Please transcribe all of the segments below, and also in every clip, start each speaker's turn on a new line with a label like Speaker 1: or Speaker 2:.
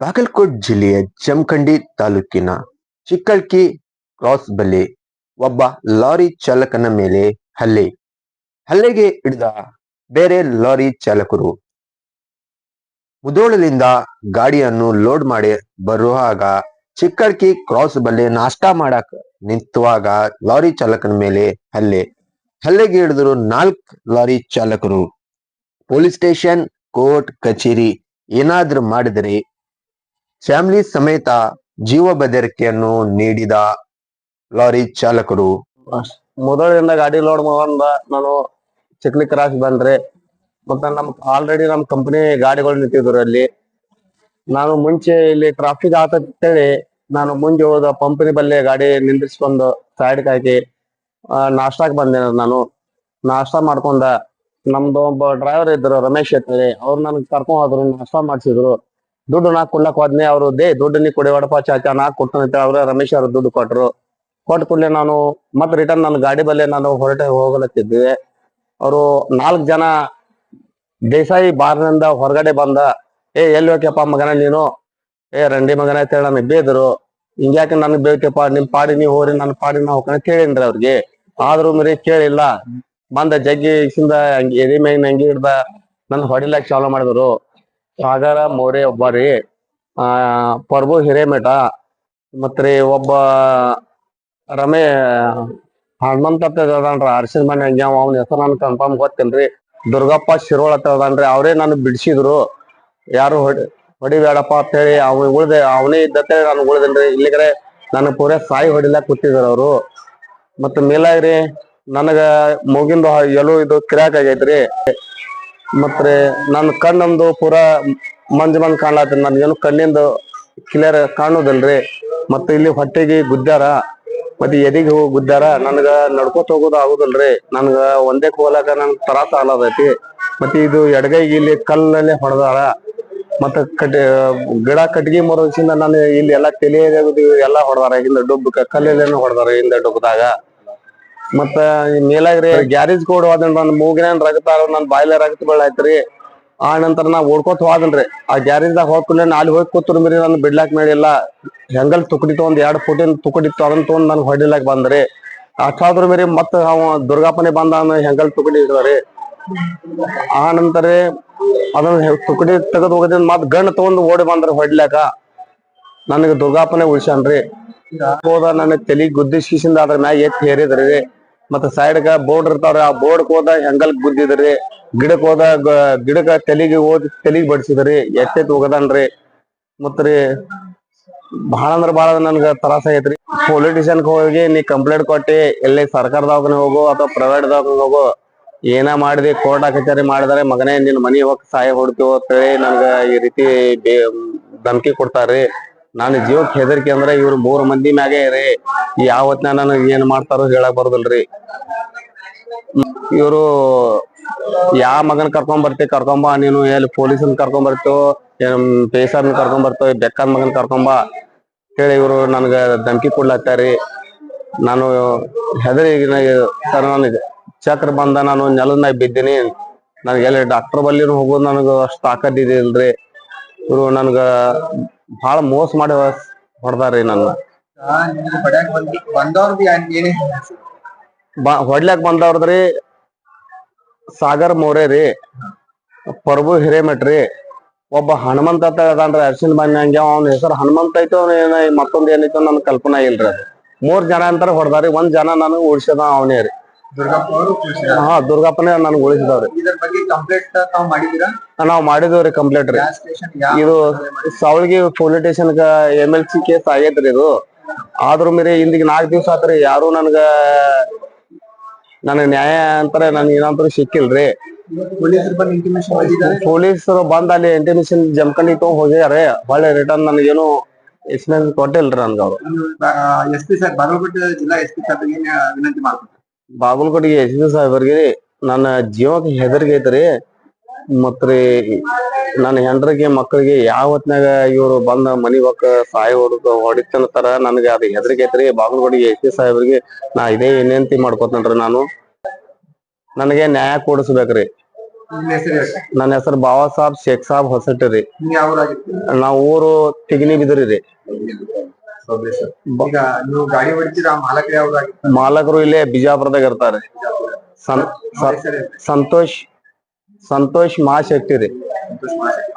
Speaker 1: ಬಾಗಲಕೋಟ್ ಜಿಲ್ಲೆಯ ಜಮಖಂಡಿ ತಾಲೂಕಿನ ಚಿಕ್ಕಳ್ಕಿ ಕ್ರಾಸ್ ಬಳಿ ಒಬ್ಬ ಲಾರಿ ಚಾಲಕನ ಮೇಲೆ ಹಲ್ಲೆ. ಹಲ್ಲೆಗೆ ಹಿಡಿದ ಬೇರೆ ಲಾರಿ ಚಾಲಕರು. ಮುದೋಳದಿಂದ ಗಾಡಿಯನ್ನು ಲೋಡ್ ಮಾಡಿ ಬರುವಾಗ ಚಿಕ್ಕಳ್ಕಿ ಕ್ರಾಸ್ ಬಳಿ ನಾಷ್ಟ ಮಾಡಕ್ ನಿಂತುವಾಗ ಲಾರಿ ಚಾಲಕನ ಮೇಲೆ ಹಲ್ಲೆ. ಹಲ್ಲೆಗೆ ಹಿಡಿದ್ರು ನಾಲ್ಕು ಲಾರಿ ಚಾಲಕರು. ಪೊಲೀಸ್ ಸ್ಟೇಷನ್, ಕೋರ್ಟ್, ಕಚೇರಿ ಏನಾದ್ರೂ ಮಾಡಿದರೆ ಫ್ಯಾಮಿಲಿ ಸಮೇತ ಜೀವ ಬೆದರಿಕೆಯನ್ನು ನೀಡಿದ ಲಾರಿ ಚಾಲಕರು.
Speaker 2: ಮೊದಲಿಂದ ಗಾಡಿ ಲೋಡ್ ಮಾಡ ನಾನು ಚಿಕ್ಲಿ ಕ್ರಾಸ್ ಬಂದ್ರೆ. ಮತ್ತೆ ನಮ್ ಆಲ್ರೆಡಿ ನಮ್ ಕಂಪನಿ ಗಾಡಿಗಳು ನಿಂತಿದ್ರು ಅಲ್ಲಿ. ನಾನು ಮುಂಚೆ ಇಲ್ಲಿ ಟ್ರಾಫಿಕ್ ಆತೇಳಿ ನಾನು ಮುಂದೆ ಹೋದ ಪಂಪಿನ ಬಲ್ಲೆ ಗಾಡಿ ನಿಂದ್ರಿಸ್ಕೊಂಡು ಸೈಡ್ ಹಾಕಿ ನಾಷ್ಟಾಕ್ ಬಂದೆ ನಾನು. ನಾಷ್ಟಾ ಮಾಡ್ಕೊಂಡ ನಮ್ದು ಒಬ್ಬ ಡ್ರೈವರ್ ಇದ್ರು ರಮೇಶ್ ಅಂತೇಳಿ ಅವ್ರು ನನ್ಗೆ ಕರ್ಕೊಂಡ್ ಹೋದ್ರು, ನಾಷ್ಟಾ ಮಾಡ್ಸಿದ್ರು. ದುಡ್ಡು ನಾ ಕೊಡ್ಲಕ್ ಹೋದ್ನೆ ಅವ್ರು ದೇ ದುಡ್ಡು ನೀ ಕೊಡಿ ವಡಪ ಚಾಚಾ ನಾ ಕೊಟ್ಟು ಅಂತ ಅವ್ರ ರಮೇಶ್ ಅವ್ರ ದುಡ್ಡು ಕೊಟ್ರು. ಕೊಟ್ಟ ಕೂಡಲೇ ನಾನು ಮತ್ತೆ ರಿಟರ್ನ್ ನನ್ನ ಗಾಡಿ ಬಲ್ಲೆ ನಾನು ಹೊರಟೆ ಹೋಗಲತ್ತಿದ್ದೆ. ಅವರು ನಾಲ್ಕು ಜನ ದೇಸಾಯಿ ಬಾರ್ನಿಂದ ಹೊರಗಡೆ ಬಂದ, ಏ, ಎಲ್ಲಿ ಹೋಗ್ಯಪ್ಪ ಮಗನ ನೀನು? ಏ, ರಂಡಿ ಮಗನ ಅಂತೇಳಿ ನನಗೆ ಬೇದರು ಹಿಂಗ್ಯಾಕೆ ನನಗೆ ಬೇಕಪ್ಪ ನಿಮ್ ಪಾಡಿ, ನೀವು ಹೋರಿ ನನ್ನ ಪಾಡಿ ನಾ ಹೋಗ್ಕೊಂಡು ಕೇಳಿನ್ರಿ ಅವ್ರಿಗೆ. ಆದ್ರೂ ಮರಿ ಕೇಳಿಲ್ಲ. ಬಂದ ಜಗ್ಗಿ ಇಸಿಂದ ಎದೆ ಮ್ಯಾಗಿನ ಅಂಗಿ ಹಿಡ್ದ ನನ್ ಹೊಡಿಲಾಕ್ ಚಾಲೂ ಮಾಡಿದ್ರು. ಸಾಗರ, ಮೋರೆ ಒಬ್ಬ ರೀ ಆ ಪ್ರಭು ಹಿರೇಮಠ, ಮತ್ರಿ ಒಬ್ಬ ರಮೇ, ಹನುಮಂತ ಅದಾನ್ರಿ ಅರ್ಶಿನ ಮನೆ ಹಂಗೆ ಅವನ ಹೆಸರು ನನ್ ಕನ್ಫರ್ಮ್ ಗೊತ್ತಿಲ್ರಿ ದುರ್ಗಪ್ಪ ಶಿರೋಳ ಅದಾನ್ರಿ ಅವರೇ ನಾನು ಬಿಡಿಸಿದ್ರು. ಯಾರು ಹೊಡಿ, ಹೊಡಿಬೇಡಪ್ಪ ಅಂತ ಹೇಳಿ, ಅವ್ನ ಉಳ್ದೆ, ಅವನೇ ಇದ್ದತೆ ನಾನು ಉಳ್ದೇನ್ರಿ. ಇಲ್ಲಿಗರೆ ನನ್ ಪೂರ ಸಾಯಿ ಹೊಡಿಲಾಕ್ ಕೂತಿದ್ರು ಅವರು. ಮತ್ತ ಮೇಲಾಗ್ರಿ, ನನಗ ಮೂಗಿಂದು ಎಲ್ಲೋ ಇದು ಕಿರಾಕ್ ಆಗೈತ್ರಿ. ಮತ್ರಿ ನನ್ನ ಕಣ್ಣೊಂದು ಪೂರಾ ಮಂಜ್ ಮಂಜ್ ಕಾಣ್ಲಾತ್ರಿ ನನ್ಗೇನು ಕಣ್ಣಿಂದು ಕ್ಲಿಯರ್ ಕಾಣುದಲ್ರಿ. ಮತ್ತೆ ಇಲ್ಲಿ ಹೊಟ್ಟೆಗೆ ಗುದ್ದಾರ. ಮತ್ತೆ ಎದಿಗೆ ಹೋಗಿ ಗುದ್ದಾರ. ನನ್ಗ ನಡ್ಕೋತ ಹೋಗೋದು ಆಗುದಲ್ರಿ. ನನ್ಗ ಒಂದೇ ಹೋಗ್ಲಾಕ ನನ್ ತ್ರಾಸ ಆಗ್ಲತೈತಿ. ಮತ್ತೆ ಇದು ಎಡಗೈಗೆ ಇಲ್ಲಿ ಕಲ್ಲಲ್ಲೇ ಹೊಡೆದಾರ. ಮತ್ತ ಕಟ್ಟಿ ಗಿಡ ಕಟ್ಗಿ ಮರದಿಂದ ನಾನು ಇಲ್ಲಿ ಎಲ್ಲಾ ತಲೆ ಎಲ್ಲಾ ಹೊಡೆದಾರ. ಹಿಂದ ಡುಬ್ಬಕ ಕಲ್ಲಲ್ಲೇನು ಹೊಡೆದಾರ ಹಿಂದೆ ಡುಬ್ಬದಾಗ. ಮತ್ತ ಮೇಲಾಗ್ರಿ ಗ್ಯಾರೇಜ್ ಕೋಡ್ ಹೋದನ್ ನನ್ ಮೂಗಿನ ರಗತ ನನ್ ಬಾಯ್ಲೆ ರಗತ ಬೀಳಾಯ್ತ್ರಿ. ಆ ನಂತರ ನಾ ಓಡ್ಕೋತ ಹೋದನ್ರಿ. ಆ ಗ್ಯಾರೇಜ್ ದಾಗ ಹೋಗ್ಕೊಂಡೆ ಅಲ್ಲಿ ಹೋಗಿ ಕೂತ್ರಿ ಮರಿ ನನ್ ಬಿಡ್ಲಾಕ್ ಮೇಡಿಲ್ಲ ಹೆಂಗಲ್ ತುಕಡಿ ಒಂದ್ ಎರಡ್ ಫುಟಿನ್ ತುಕಡಿತ್ತು ಅದನ್ನ ತಗೊಂಡ್ ನನ್ ಹೊಡಿಲಾಕ್ ಬಂದ್ರಿ. ಅಷ್ಟಾದ್ರ ಮೇರಿ ಮತ್ತ ಅವ ದುರ್ಗಾಪನೆ ಬಂದ ಹೆಂಗಲ್ ತುಕಡಿ ಹಿಡ್ದಾರಿ ಆ ನಂತರ ಅದನ್ನ ತುಕಡಿ ತೆಗೆದು ಹೋಗದಿಂದ ಮತ್ ಗಂಡ್ ತಗೊಂಡ್ ಓಡಿ ಬಂದ್ರಿ ಹೊಡ್ಲಾಕ ನನಗ ದುರ್ಗಾಪನೆ ಉಳ್ಸ್ಯಾನ್ರಿ. ಹೋದ ನನ್ನ ತಲಿ ಗುದ್ದಿಸಿಂದ ಅದ್ರ ಮ್ಯಾಗ ಎತ್ತಿ ಹೇರಿದ್ರಿ ಮತ್ತ ಸೈಡ್ಗ ಬೋರ್ಡ್ ಇರ್ತಾವ್ರಿ, ಆ ಬೋರ್ಡ್ ಹೋದ ಹೆಂಗಲ್ ಗುದ್ದಿದ್ರಿ ಗಿಡಕ್ ಹೋದ ಗಿಡಕ್ ಗಿಡಕ್ಕ ತಲಿಗೆ ಹೋದ್, ತಲಿಗ್ ಬಡ್ಸಿದ್ರಿ? ಎತ್ತೆತ್ ಹೋಗದನ್ರಿ ಮತ್ರಿ ಬಹಳ ಅಂದ್ರ ಬಹಳ ನನ್ಗ ತ್ರಾಸ ಆಗೈತ್ರಿ ಪೊಲಿಟಿಷಿಯನ್ ಹೋಗಿ ನೀ ಕಂಪ್ಲೇಂಟ್ ಕೊಟ್ಟಿ, ಎಲ್ಲಿ ಸರ್ಕಾರ ದವಾಖಾನೆ ಹೋಗು ಅಥವಾ ಪ್ರೈವೇಟ್ ದವಾಖಾನೆ ಹೋಗು, ಏನ ಮಾಡಿದಿ ಕೋರ್ಟ್ ಕಚೇರಿ ಮಾಡಿದ್ರೆ ಮಗನೇ ನಿನ್ ಮನಿ ಹೋಗಿ ಸಹಾಯ ಹೊಡ್ತೀವೋ ಅಂತೇಳಿ ನನ್ಗ ಈ ರೀತಿ ಧಮ್ಕಿ ಕೊಡ್ತಾರ್ರಿ. ನಾನು ಜೀವಕ್ಕೆ ಹೆದರಿಕೆ ಅಂದ್ರೆ ಇವ್ರು ಮೂರು ಮಂದಿ ಮ್ಯಾಗೆ ರೀ. ಯಾವತ್ನ ನಾನು ಏನ್ ಮಾಡ್ತಾರೋ ಹೇಳಕ್ ಬರುದಿಲ್ರಿ. ಇವರು ಯಾ ಮಗನ್ ಕರ್ಕೊಂಡ್ ಬರ್ತಿ ಕರ್ಕೊಂಬ ನೀನು ಎಲ್ಲಿ ಪೊಲೀಸನ್ ಕರ್ಕೊಂಡ್ ಏನ್ ಪೇಸರ್ನ ಕರ್ಕೊಂಡ್ ಬರ್ತೋ ಬೆಕ್ಕನ್ ಮಗನ್ ಕರ್ಕೊಂಬ ಹೇಳಿ ಇವರು ನನ್ಗ ಧಮಕಿ ಕೊಡ್ಲತ್ತಾರಿ ನಾನು ಹೆದರಿ ಸರ್ ನನಗೆ ಚಕ್ರ ಬಂದ, ನಾನು ನೆಲದ ಬಿದ್ದೀನಿ. ನನಗೆ ಎಲ್ಲಿ ಡಾಕ್ಟರ್ ಬಲ್ಲಿ ಹೋಗೋದು ನನಗ ಅಷ್ಟು ತಾಕತ್ ಇಲ್ರಿ. ಇವ್ರು ನನ್ಗ ಬಹಳ ಮೋಸ ಮಾಡಿ ಹೊಡೆದಾರ್ರಿ ನನ್ನ. ಹೊಡ್ಲಾಕ್ ಬಂದವ್ರದ್ರಿ ಸಾಗರ್ ಮೋರೆ ರೀ ಪ್ರಭು ಹಿರೇಮಠ್ ರೀ ಒಬ್ಬ ಹನುಮಂತ ಅಂತ ಹೇಳ್ದಾನ್ರಿ ಅರ್ಶಿನ ಹಂಗೆ ಅವ್ನ ಹೆಸರು ಹನುಮಂತ ಐತೋ ಏನ ಮತ್ತೊಂದ್ ಏನೈತೋ ನನ್ ಕಲ್ಪನಾ ಇಲ್ರಿ ಅದು. ಮೂರ್ ಜನ ಅಂತಾರ ಹೊಡ್ದಾರಿ ಒಂದ್ ಜನ ನನಗ್ ಉಳಿಸದ ಅವನೇ ರೀ. ಹಾ ದುರ್ಗಪ್ಪನೇ ನನ್ಗೆ ಉಳಿಸಿದವ್ರಿ.
Speaker 3: ಇದ್ರ ಬಗ್ಗೆ ಕಂಪ್ಲೇಂಟ್ ತಾವ್ ಮಾಡಿದೀರಾ
Speaker 2: ನಾವ್ ಮಾಡಿದವ್ರಿ ಕಂಪ್ಲೇಂಟ್ ರೀ. ಇದು Savalagi police station M L C case ಆಗೈತ್ರಿ ಇದು. ಆದ್ರೂ ಮೇರೆ ಇಂದಿಗೆ ನಾಲ್ಕು ದಿವ್ಸ ಆತ್ರಿ ಯಾರು ನನ್ಗ ನನಗ್ ನ್ಯಾಯ ಅಂತಾರೆ ನನ್ಗೆ ಏನಂತಾರು ಸಿಕ್ಕಿಲ್ರಿ.
Speaker 3: ಪೊಲೀಸರು ಬಂದು
Speaker 2: ಅಲ್ಲಿ ಇಂಟಿಮೇಷನ್ ಜಮ್ಕಂಡಿ ತಗೊಂಡ್ ಹೋಗ್ಯಾರೆ. ಹೊಳ್ಳಿ ರಿಟರ್ನ್ ನನಗೇನು ಎಕ್ಸ್ಪ್ಲೇನ್ ಕೊಟ್ಟಿಲ್ರಿ ನನ್ಗ ಅವ್ರು
Speaker 3: ಎಸ್ ಪಿ ಸರ್ ಬಾಗಲಕೋಟೆ ಜಿಲ್ಲಾ ಎಸ್ ಪಿ ಸರ್ ವಿನಂತಿ ಮಾಡ್ತಾರೆ
Speaker 2: ಬಾಗಲಕೋಟೆಗೆ ಎಸ್ ಪಿ ಸಾಹೇಬರಿಗೆ ನನ್ನ ಜೀವಕ್ಕೆ ಹೆದರಿಕೆ ಐತ್ರಿ. ಮತ್ರಿ ನನ್ನ ಹೆಂಡ್ರಿಗೆ ಮಕ್ಕಳಿಗೆ ಯಾವ ಹೊತ್ತಿನಾಗ ಇವ್ರು ಬಂದ ಮನಿ ಹೊಕ್ಕ ಸಾಹೇಬರ್ ಹೊಡಿತನ ತರ ನನಗೆ ಅದು ಹೆದರಿಕೆ ಐತ್ರಿ. ಬಾಗಲಕೋಟೆ ಎಸ್ ಪಿ ಸಾಹೇಬರಿಗೆ ನಾ ಇದೇ ವಿನಂತಿ ಮಾಡ್ಕೊತೇನ್ರಿ ನಾನು. ನನಗೆ ನ್ಯಾಯ ಕೊಡಿಸ್ಬೇಕ್ರಿ. ನನ್ನ ಹೆಸರು ಬಾಬಾ ಸಾಹೇಬ್ ಶೇಖ್ ಸಾಹೇಬ್ ಹೊಸಟ್ರಿ
Speaker 3: ನೀವು
Speaker 2: ಊರು ತಿಗನಿ ಬಿದ್ರಿ
Speaker 3: ಈಗ ನೀವು ಗಾಡಿ ಹೊಡಿತೀರಾ? ಮಾಲಕರು ಯಾವ
Speaker 2: ಮಾಲಕರು ಇಲ್ಲೇ ಬಿಜಾಪುರದಾಗ ಇರ್ತಾರೆ. ಸಂತೋಷ ಸಂತೋಷ್ ಮಹಾಶಕ್ತಿ ರೀ.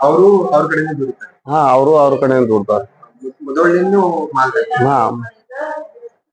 Speaker 3: ಅವರು ಅವ್ರ ಕಡೆಯಿಂದ ದುಡಿತಾರೆ
Speaker 2: ಹಾ ಅವರು ಅವ್ರ ಕಡೆಯಿಂದ ದುಡ್ತಾರೆ ಹಾ.